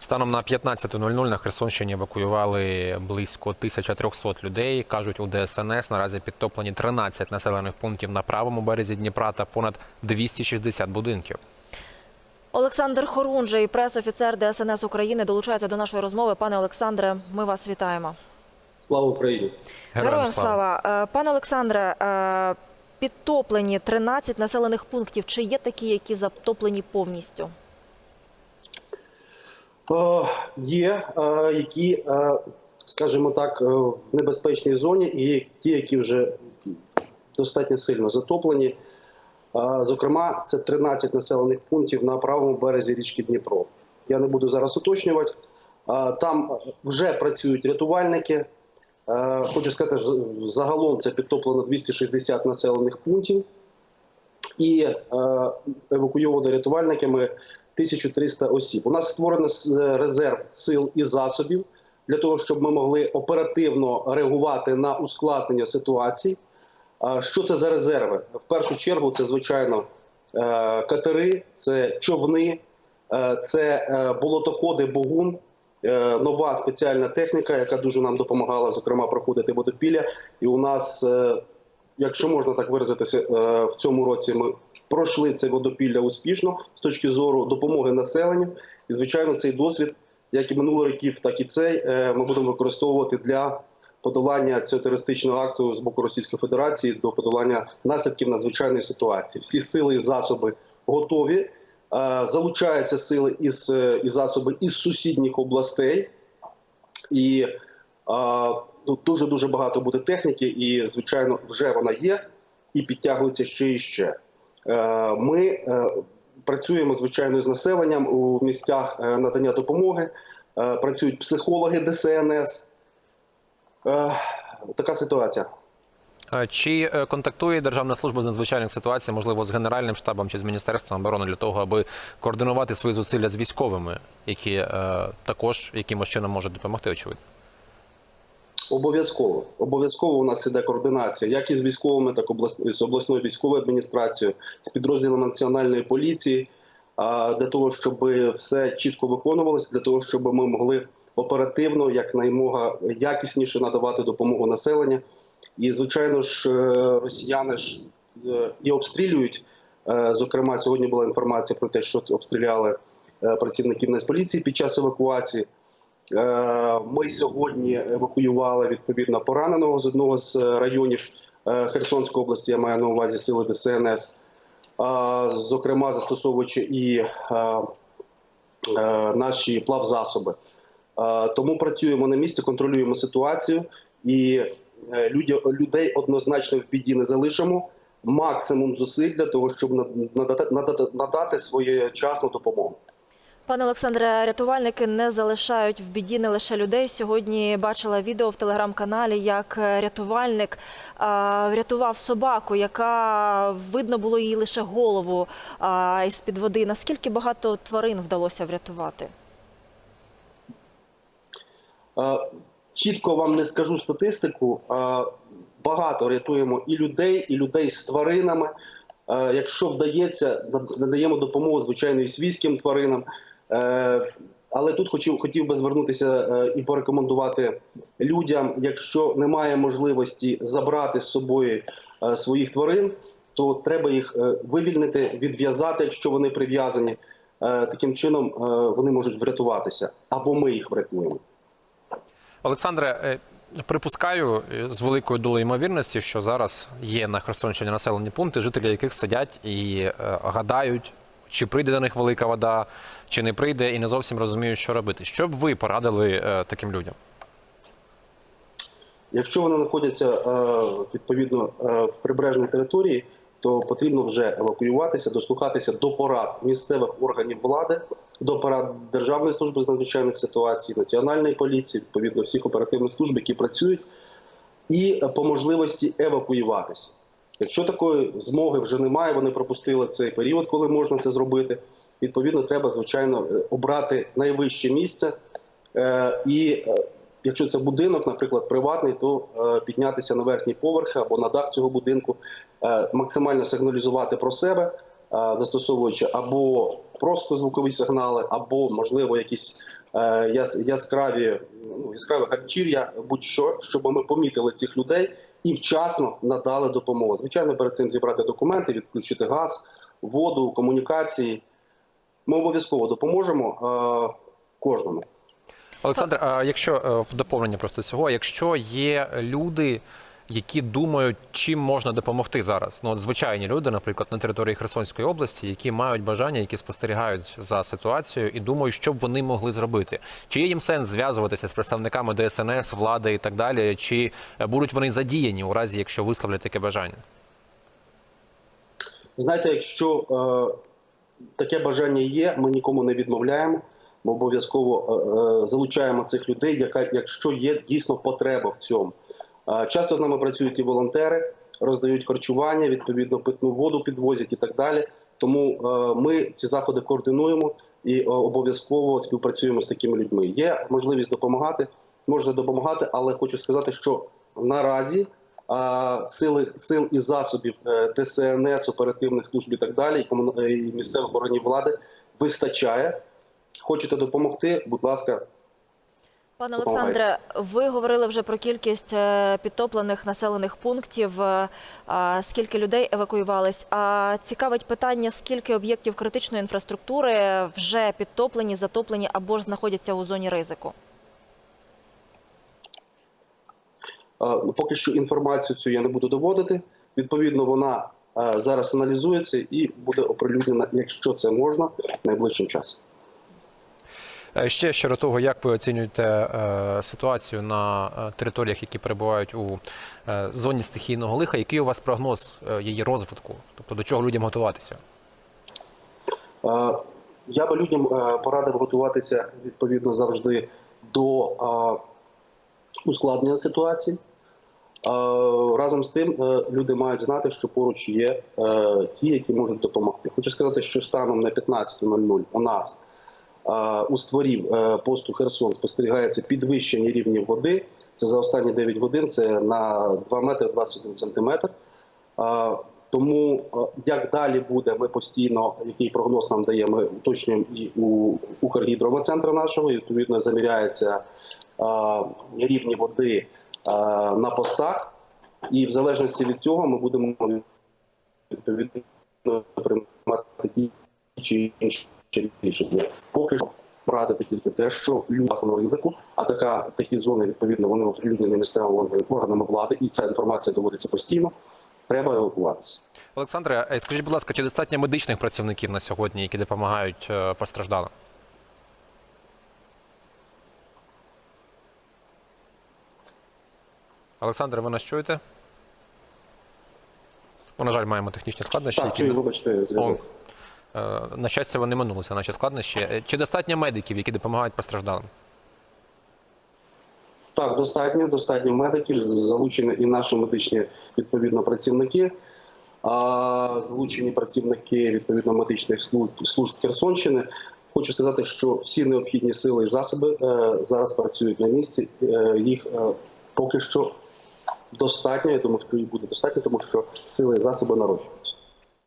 Станом на 15.00 на Херсонщині евакуювали близько 1300 людей. Кажуть, у ДСНС наразі підтоплені 13 населених пунктів на правому березі Дніпра та понад 260 будинків. Олександр Хорунжий, прес-офіцер ДСНС України, долучається до нашої розмови. Пане Олександре, ми вас вітаємо. Слава Україні! Героям слава! Е, Пане Олександре, е, підтоплені 13 населених пунктів. Чи є такі, які затоплені повністю? Е, Є е, які, е, скажімо так, в небезпечній зоні, і ті, які вже достатньо сильно затоплені. Зокрема, це 13 населених пунктів на правому березі річки Дніпро. Я не буду зараз уточнювати. Там вже працюють рятувальники. Хочу сказати, що загалом це підтоплено 260 населених пунктів. і евакуйовано рятувальниками 1300 осіб. У нас створений с- резерв сил і засобів для того, щоб ми могли оперативно реагувати на ускладнення ситуацій. А Що це за резерви? В першу чергу, це звичайно е, катери, це човни, е, це е, болотоходи, богун, е, нова спеціальна техніка, яка дуже нам допомагала, зокрема, проходити водопілля. І у нас е, якщо можна так виразитися, е, в цьому році ми пройшли це водопілля успішно з точки зору допомоги населенню. І, звичайно, цей досвід, як і минулих років, так і цей, е, ми будемо використовувати для подолання цього терористичного акту з боку Російської Федерації до подолання наслідків надзвичайної ситуації. Всі сили і засоби готові. Е, Залучаються сили із, е, і засоби із сусідніх областей. І ну, дуже дуже багато буде техніки, і звичайно, вже вона є і підтягується ще і ще. Е, Ми е, працюємо звичайно з населенням у місцях е, надання допомоги. Працюють психологи ДСНС. Така ситуація. Чи контактує Державна служба з надзвичайних ситуацій, можливо, з Генеральним штабом чи з Міністерством оборони для того, аби координувати свої зусилля з військовими, які також якимось чином можуть допомогти, очевидно? Обов'язково. Обов'язково у нас іде координація, як із військовими, так і з обласною військовою адміністрацією, з підрозділом національної поліції, для того, щоб все чітко виконувалося, для того, щоб ми могли оперативно, якнаймога якісніше надавати допомогу населенню. І, звичайно ж, е, росіяни ж е, і обстрілюють. Е, Зокрема, сьогодні була інформація про те, що обстріляли працівників Нацполіції під час евакуації. Е, Ми сьогодні евакуювали відповідно пораненого з одного з е, районів е, Херсонської області. Я маю на увазі сили ДСНС, зокрема застосовуючи і наші плавзасоби. Тому працюємо на місці, контролюємо ситуацію і людей однозначно в біді не залишимо. Максимум зусиль для того, щоб надати своєчасну допомогу. Пане Олександре, рятувальники не залишають в біді не лише людей. Сьогодні бачила відео в телеграм-каналі, як рятувальник а, врятував собаку, яка видно було її лише голову із під води. Наскільки багато тварин вдалося врятувати? Е, Чітко вам не скажу статистику. е, Багато рятуємо і людей, і людей з тваринами. Е, Якщо вдається, надаємо допомогу звичайно і свійським тваринам. Е, Але тут хотів, хотів би звернутися е, і порекомендувати людям, якщо немає можливості забрати з собою е, своїх тварин, то треба їх вивільнити, відв'язати, якщо вони прив'язані. Таким чином вони можуть врятуватися, або ми їх врятуємо. Олександре, припускаю з великою долею ймовірності, що зараз є на Херсонщині населені пункти, жителі яких сидять і гадають, чи прийде до них велика вода, чи не прийде, і не зовсім розуміють, що робити. Що б ви порадили е, таким людям? Якщо вони знаходяться е, відповідно е, в прибережній території, то потрібно вже евакуюватися, дослухатися до порад місцевих органів влади, до порад Державної служби з надзвичайних ситуацій, національної поліції, відповідно всіх оперативних служб, які працюють, і по можливості евакуюватися. Якщо такої змоги вже немає, вони пропустили цей період, коли можна це зробити. Відповідно, треба звичайно е, обрати найвище місце е, і. е, Якщо це будинок, наприклад, приватний, то піднятися на верхній поверх або на дах цього будинку, максимально сигналізувати про себе, застосовуючи або просто звукові сигнали, або можливо якісь яс- яскраві ну, яскраве харчір'я, будь-що, щоб ми помітили цих людей і вчасно надали допомогу. Звичайно, перед цим зібрати документи, відключити газ, воду, комунікації. Ми обов'язково допоможемо е, кожному. Олександр, а якщо е, в доповнення просто цього, якщо є люди, які думають, чим можна допомогти зараз, ну от звичайні люди, наприклад, на території Херсонської області, які мають бажання, які спостерігають за ситуацією і думають, що б вони могли зробити, чи є їм сенс зв'язуватися з представниками ДСНС, влади і так далі, чи е, будуть вони задіяні у разі, якщо висловлять таке бажання? Знаєте, якщо е, таке бажання є, ми нікому не відмовляємо. Ми обов'язково е, е, залучаємо цих людей, яка, якщо є дійсно потреба в цьому. Е, часто з нами працюють і волонтери, роздають харчування, відповідно питну воду підвозять і так далі. Тому е, ми ці заходи координуємо і е, обов'язково співпрацюємо з такими людьми. Є можливість допомагати, можна допомагати, але хочу сказати, що наразі сили сил і засобів е, ДСНС, оперативних служб і так далі, е, і місцевих органів влади вистачає. Хочете допомогти? Будь ласка, Пане Олександре, ви говорили вже про кількість е, підтоплених населених пунктів. е, Скільки людей евакуювались? А цікавить питання, скільки об'єктів критичної інфраструктури вже підтоплені, затоплені або ж знаходяться у зоні ризику? Е, поки що інформацію цю я не буду доводити. Відповідно, вона зараз аналізується і буде оприлюднена, якщо це можна, найближчим часом. Е, Ще щодо того, як ви оцінюєте е, ситуацію на е, територіях, які перебувають у зоні стихійного лиха, який у вас прогноз її розвитку? Тобто до чого людям готуватися? Я би людям порадив готуватися відповідно завжди до ускладнення ситуації. Разом з тим, люди мають знати, що поруч є ті, які можуть допомогти. Хочу сказати, що станом на 15.00 у нас у створів е, посту Херсон спостерігається підвищення рівнів води. Це за останні 9 годин. Це на 2 метри 21 сантиметр. Тому як далі буде, ми постійно, який прогноз нам дає, ми уточнюємо і у Укргідрометцентру нашого, і відповідно заміряється рівні води на постах, і в залежності від цього ми будемо відповідно приймати ті чи інші рішення. Поки що порадити тільки те, що люди власного ризику, а така такі зони відповідно вони оприлюднені місцевими органами влади, і ця інформація доводиться постійно. Треба евакуватися. Олександре, е, скажіть, будь ласка, чи достатньо медичних працівників на сьогодні, які допомагають е, постраждалим? Олександре, ви нас чуєте? О, на жаль, маємо технічні складнощі, Так, які чую, вибачте, зв'язок. Е, на щастя, вони минулися, наші складнощі. Е, Чи достатньо медиків, які допомагають постраждалим? Так, достатньо, достатньо медиків, залучені і наші медичні відповідно працівники, а залучені працівники відповідно медичних служб, Херсонщини. Хочу сказати, що всі необхідні сили і засоби е, зараз працюють на місці. Їх поки що достатньо. Я думаю, що їх буде достатньо, тому що сили і засоби нарощують.